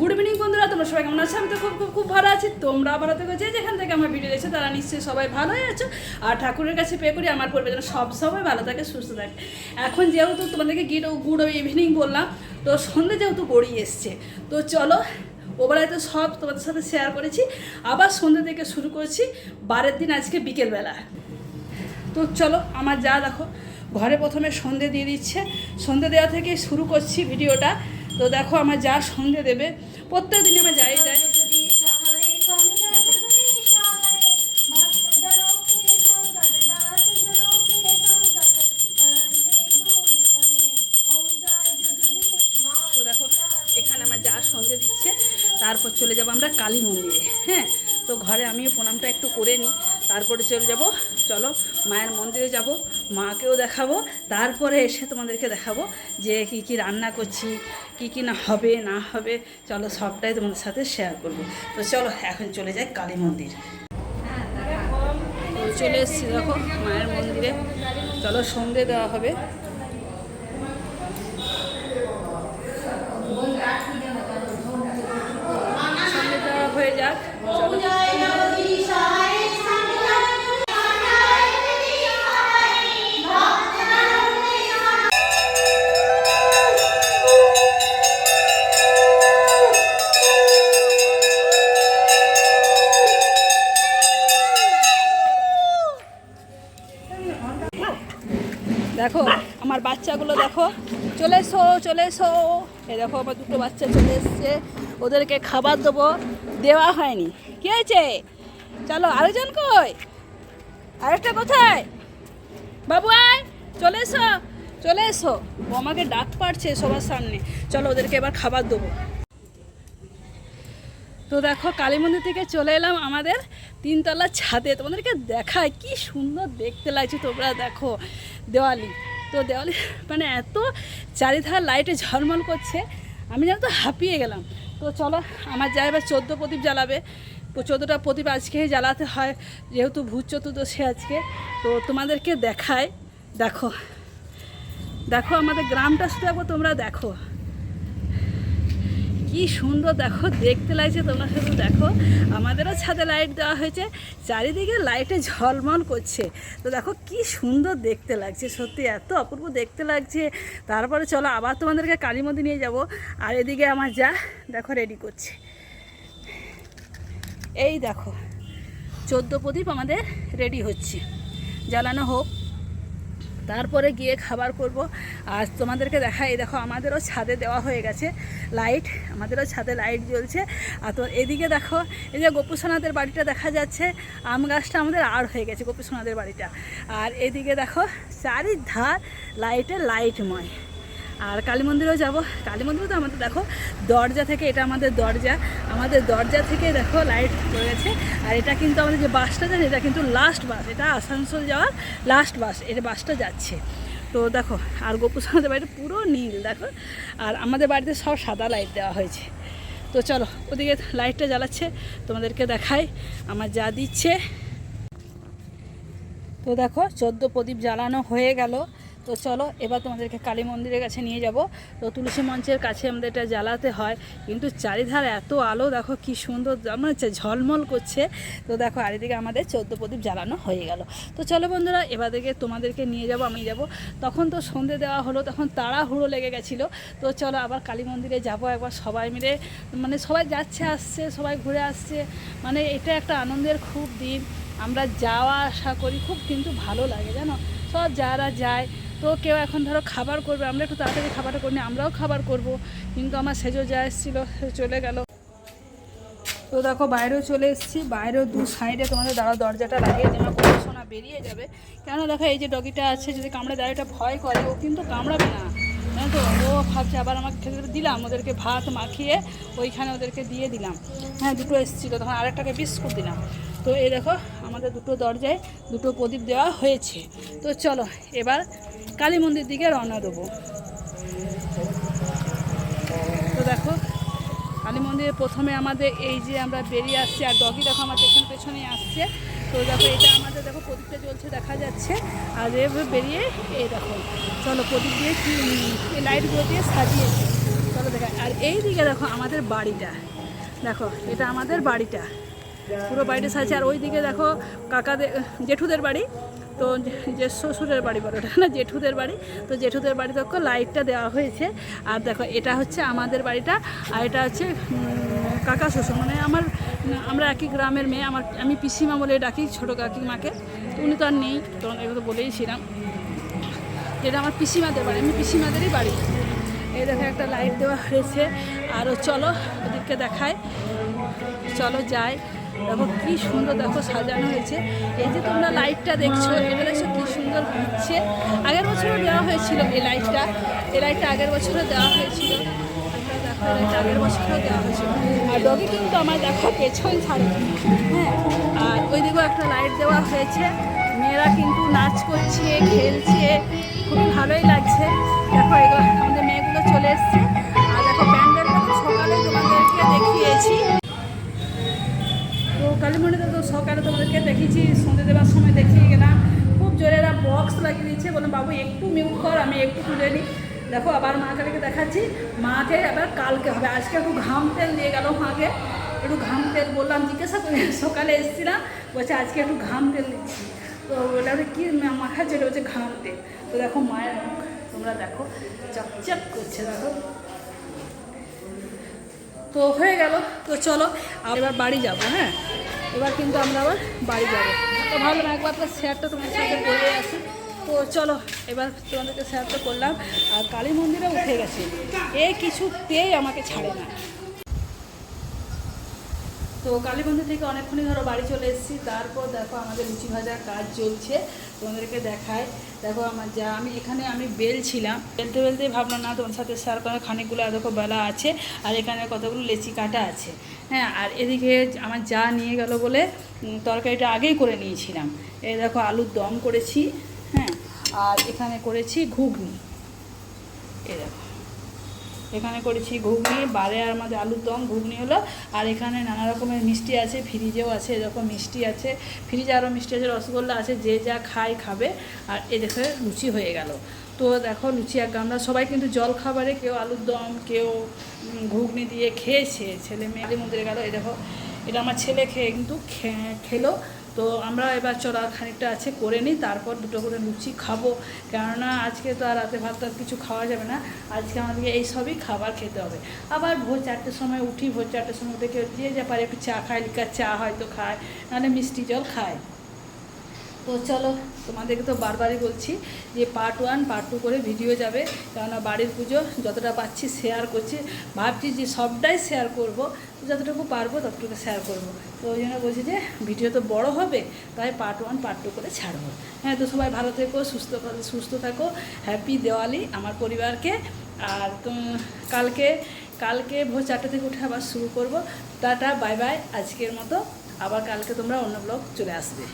Good evening বন্ধুরা, তোমরা সবাই কেমন আছো? আমি তো খুব খুব খুব ভালো আছি। তোমরা ভালো থেকো যে যেখান থেকে আমার ভিডিও দেখছ, তারা নিশ্চয়ই সবাই ভালোই আছো। আর ঠাকুরের কাছে পে করি, আমার পরিবার যেন সব সময় ভালো থাকে, সুস্থ থাকে। এখন যেহেতু তোমাদেরকে গিট গুড ইভিনিং বললাম, তো সন্ধ্যে যেহেতু গড়িয়ে এসছে, তো চলো, ওবেলায় তো সব তোমাদের সাথে শেয়ার করেছি। আবার সন্ধ্যে থেকে শুরু করছি, বারের দিন আজকে বিকেলবেলা। তো চলো, আমার যা দেখো, ঘরে প্রথমে সন্ধে দিয়ে দিচ্ছে। সন্ধে দেওয়া থেকে শুরু করছি ভিডিওটা। তো দেখো আমার যা সন্ধে দেবে। প্রত্যেক দিন আমার যাই যায় তো দেখো, এখানে আমার যা সন্ধে দিচ্ছে, তারপর চলে যাব আমরা কালী মন্দিরে হ্যাঁ? তো ঘরে আমিও প্রণামটা একটু করে নিই, তারপরে চলে যাব, চলো। মায়ের মন্দিরে যাব, মাকেও দেখাবো, তারপরে এসে তোমাদেরকে দেখাবো যে কি কি রান্না করছি, কি কি না হবে না হবে, চলো সবটাই তোমাদের সাথে শেয়ার করব। তো চলো, এখন চলে যাই কালী মন্দির। চলে এসেছি দেখো মায়ের মন্দিরে। চলো সন্ধে দেওয়া হবে। সন্ধে দেওয়া হয়ে যাক। আমার বাচ্চাগুলো দেখো। চলে এসো চলে এসো। এই দেখো, আমার দুটো বাচ্চা চলে এসছে। ওদেরকে খাবার দেবো। দেওয়া হয়নি। কি হয়েছে? চলো, আরেকজন কই? আরেকটা কোথায়? বাবু আয়, চলে এসো চলে এসো। ও আমাকে ডাক পাড়ছে সবার সামনে। চলো, ওদেরকে এবার খাবার দেবো। তো দেখো, কালী মন্দির থেকে চলে এলাম আমাদের তিনতলা ছাদে। তোমাদেরকে দেখায়, কি সুন্দর দেখতে লাগছে তোমরা দেখো, দেওয়ালি। তো দেওয়ালি মানে এত চারিধার লাইটে ঝলমল করছে, আমি যেন তো হাঁপিয়ে গেলাম। তো চলো, আমার যা এবার চোদ্দ প্রদীপ জ্বালাবে। চোদ্দোটা প্রদীপ আজকেই জ্বালাতে হয়, যেহেতু ভূত চতুর্দশী আজকে। তো তোমাদেরকে দেখায়, দেখো। দেখো আমাদের গ্রামটা শুধু তোমরা দেখো। কি সুন্দর দেখো, দেখতে লাগছে তোমরা শুধু দেখো। আমাদেরও ছাদে লাইট দেওয়া হয়েছে, চারিদিকে লাইটে ঝলমল করছে। তো দেখো, কি সুন্দর দেখতে লাগছে, সত্যি এত অপূর্ব দেখতে লাগছে। তারপরে চলো আবার তোমাদেরকে কালী মন্দির নিয়ে যাব। আর এদিকে আমার যা দেখো রেডি করছে। এই দেখো, চোদ্দ প্রদীপ আমাদের রেডি হচ্ছে। জ্বালানো হোক। তারপরে গিয়ে খাবার করব। আর তোমাদেরকে দেখাই, দেখো আমাদেরও ছাদে দেওয়া হয়ে গেছে লাইট, আমাদেরও ছাদে লাইট জ্বলছে। আর তো এদিকে দেখো, এই যে গোপুসোনাদের বাড়িটা দেখা যাচ্ছে, আম গাছটা আমাদের আর হয়ে গেছে গোপুসোনাদের বাড়িটা। আর এদিকে দেখো, চারিধার লাইটে লাইটময়। আর কালী মন্দিরেও যাব। কালী মন্দিরেও তো আমাদের দেখো, দরজা থেকে, এটা আমাদের দরজা। আমাদের দরজা থেকে দেখো লাইট রয়েছে আর এটা কিন্তু আমাদের যে বাসটা যাচ্ছে এটা কিন্তু লাস্ট বাস এটা আসানসোল যাওয়ার লাস্ট বাস এটা বাসটা যাচ্ছে। তো দেখো, আর গোপুসোনাদের বাড়িটা পুরো নীল, দেখো। আর আমাদের বাড়িতে সব সাদা লাইট দেওয়া হয়েছে। তো চলো, ওদিকে লাইটটা জ্বালাচ্ছে, তোমাদেরকে দেখাই। আমার যা দিচ্ছে। তো দেখো, চোদ্দ প্রদীপ জ্বালানো হয়ে গেল। তো চলো, এবার তোমাদেরকে কালী মন্দিরের কাছে নিয়ে যাব। তো তুলসী মঞ্চের কাছে আমাদের এটা জ্বালাতে হয়। কিন্তু চারিধার এত আলো, দেখো কি সুন্দর মানে হচ্ছে ঝলমল করছে। তো দেখো আর এদিকে আমাদের চোদ্দ প্রদীপ জ্বালানো হয়ে গেল। তো চলো বন্ধুরা এবার থেকে তোমাদেরকে নিয়ে যাব, আমি যাব। তখন তো সন্ধে দেওয়া হলো, তখন তাড়াহুড়ো লেগে গেছিল। তো চলো, আবার কালী মন্দিরে যাব একবার সবাই মিলে। মানে সবাই যাচ্ছে, আসছে, সবাই ঘুরে আসছে। মানে এটা একটা আনন্দের খুব দিন। আমরা যাওয়া আসা করি খুব কিন্তু ভালো লাগে, জানো? সব যারা যায় তো কেউ এখন ধরো খাবার করবে আমরা একটু তাড়াতাড়ি খাবারটা করি না, আমরাও খাবার করব। কিন্তু আমার সেজো যা এসেছিল চলে গেল। তো দেখো বাইরেও চলে এসেছি বাইরেও দু সাইডে তোমাদের দাঁড়া দরজাটা লাগিয়ে যে আমার কোনো সোনা বেরিয়ে যাবে। কেন দেখো এই যে ডগিটা আছে যদি কামড়ে দেয় এটা ভয় করে ও কিন্তু কামড়াবে না। জানো তো ও ভাবছে আবার আমাকে খেতে দিলাম ওদেরকে ভাত মাখিয়ে ওইখানে ওদেরকে দিয়ে দিলাম। হ্যাঁ দুটো এসেছিল তখন আরেকটাকে বিস্কুট দিলাম। তো এই দেখো, আমাদের দুটো দরজায় দুটো প্রদীপ দেওয়া হয়েছে। তো চলো, এবার কালী মন্দির দিকে রওনা দেবো। তো দেখো, কালী মন্দিরে প্রথমে আমাদের এই যে আমরা বেরিয়ে আসছি, আর ডগি দেখো আমার পেছন পেছনে আসছে। তো দেখো, এটা আমাদের দেখো প্রদীপটা জ্বলছে, দেখা যাচ্ছে। আর এভাবে বেরিয়ে এই দেখো, চলো প্রদীপ দিয়ে কি লাইটগুলো দিয়ে সাজিয়েছে। চলো দেখা, আর এই দিকে দেখো আমাদের বাড়িটা। দেখো, এটা আমাদের বাড়িটা। পুরো বাড়িটা সাজছে আর ওইদিকে দেখো কাকাদের, জেঠুদের বাড়ি। তো যে শ্বশুরের বাড়ি বলো ওটা না, জেঠুদের বাড়ি। তো জেঠুদের বাড়ি দেখো লাইটটা দেওয়া হয়েছে। আর দেখো, এটা হচ্ছে আমাদের বাড়িটা। আর এটা হচ্ছে কাকা শ্বশুর। মানে আমার, আমরা একই গ্রামের মেয়ে। আমার, আমি পিসিমা বলে ডাকি, ছোটো কাকিমাকে। উনি তো আর নেই। তো এগুলো তো বলেইছিলাম এটা আমার পিসিমাদের বাড়ি। আমি পিসিমাদেরই বাড়ি। এই দেখো, একটা লাইট দেওয়া হয়েছে। আরও চলো ওদেরকে দেখায়। চলো, যাই। দেখো, কি সুন্দর দেখো সাজানো হয়েছে। এই যে তোমরা লাইটটা দেখছ, এটা দেখছ কি সুন্দর ঘুরছে আগের বছরও দেওয়া হয়েছিল এই লাইটটা এই লাইটটা আগের বছরও দেওয়া হয়েছিল। আগের বছরও দেওয়া হয়েছিল। আর ডগি কিন্তু আমার দেখো পেছন ছাড়ে। হ্যাঁ আর ওই দিকেও একটা লাইট দেওয়া হয়েছে। মেয়েরা কিন্তু নাচ করছে, খেলছে। খুবই ভালোই লাগছে। দেখো, এগুলো আমাদের মেয়েগুলো চলে এসছে। দেওয়ার সময় দেখিয়ে গেলাম। খুব জোরে এরা বক্স লাগিয়ে দিচ্ছে বলে বাবু, একটু মিউট কর, আমি একটু তুলে নিই। দেখো, আবার মাকে দেখাচ্ছি। মাকে এবার কালকে হবে। আজকে একটু ঘাম তেল দিয়ে গেল মাকে। একটু ঘাম তেল বললাম, জিজ্ঞাসা করে সকালে এসেছিলাম। বলছে, আজকে একটু ঘাম তেল দিচ্ছি। তো ওটা কী মাখাচ্ছে এটা হচ্ছে ঘাম তেল। তো দেখো, মায়ের মুখ। তোমরা দেখো, চকচক করছে, দেখো। তো হয়ে গেল। তো চলো এবার বাড়ি যাব হ্যাঁ? এবার কিন্তু আমরা আবার বাড়ি যাব। তো ভাবলাম একবার তো শেয়ারটা তোমার সাথে বলে আসি। তো চলো, এবার তোমাদেরকে শেয়ারটা করলাম। আর কালী মন্দিরে উঠে গেছে। এ কিছুতেই আমাকে ছাড়ে না। তো কালী মন্দির থেকে অনেকক্ষণই ধরো বাড়ি চলে এসেছি। তারপর দেখো আমাদের লুচি ভাজার কাজ চলছে। তোমাদেরকে দেখায়। দেখো আমার যা, আমি এখানে আমি বেলছিলাম বেলতে বেলতে ভাবলাম, না, তোমার সাথে স্যার করে খানিকগুলো দেখো বেলা আছে, আর এখানে কতগুলো লেচি কাটা আছে। হ্যাঁ আর এদিকে আমার যা নিয়ে গেল বলে তরকারিটা আগেই করে নিয়েছিলাম। এই দেখো, আলুর দম করেছি হ্যাঁ আর এখানে করেছি ঘুগনি। এ দেখো। এখানে করেছি ঘুগনি, বারে আর আমাদের আলুর দম, ঘুগনি হলো, আর এখানে নানা রকমের মিষ্টি আছে, ফ্রিজেও আছে, এরকম মিষ্টি আছে, ফ্রিজে আরও মিষ্টি আছে, রসগোল্লা আছে, যে যা খায় খাবে, আর এ দেখে লুচি হয়ে গেল। তো দেখো লুচি এক আমরা সবাই কিন্তু জল খাবারে কেউ আলুর দম, কেউ ঘুগনি দিয়ে খেয়েছে, ছেলে মেয়েদের মধ্যে গেল, এ দেখো, এটা আমার ছেলে খেয়ে কিন্তু খেলো। তো আমরা এবার চল খানিকটা আছে করে নিই, তারপর দুটো করে লুচি খাব। কেননা আজকে তো আর রাতে ভাত টাত কিছু খাওয়া যাবে না, আজকে আমাদেরকে এই সবই খাবার খেতে হবে। আবার ভোর চারটের সময় উঠি, ভোর চারটের সময় দেখে যে যা পারে একটু চা খায়, লিকার চা হয়তো খায়, নাহলে মিষ্টি জল খায়। তো চলো, তোমাদেরকে তো বারবারই বলছি যে পার্ট ওয়ান পার্ট টু করে ভিডিও যাবে। কেননা বাড়ির পুজো যতটা পাচ্ছি শেয়ার করছি। ভাবছি যে সবটাই শেয়ার করব। যতটুকু পারব ততটুকু শেয়ার করব। তো ওই জন্য বলছি যে ভিডিও তো বড় হবে, তাই পার্ট ওয়ান পার্ট টু করে ছাড়বো। হ্যাঁ তো সবাই ভালো থেকো, সুস্থ সুস্থ থাকো। হ্যাপি দেওয়ালি আমার পরিবারকে। আর কালকে কালকে ভোর চারটে থেকে উঠে আবার শুরু করব। টাটা বাই বাই আজকের মতো আবার কালকে তোমরা অন্য ব্লগ চলে আসবে।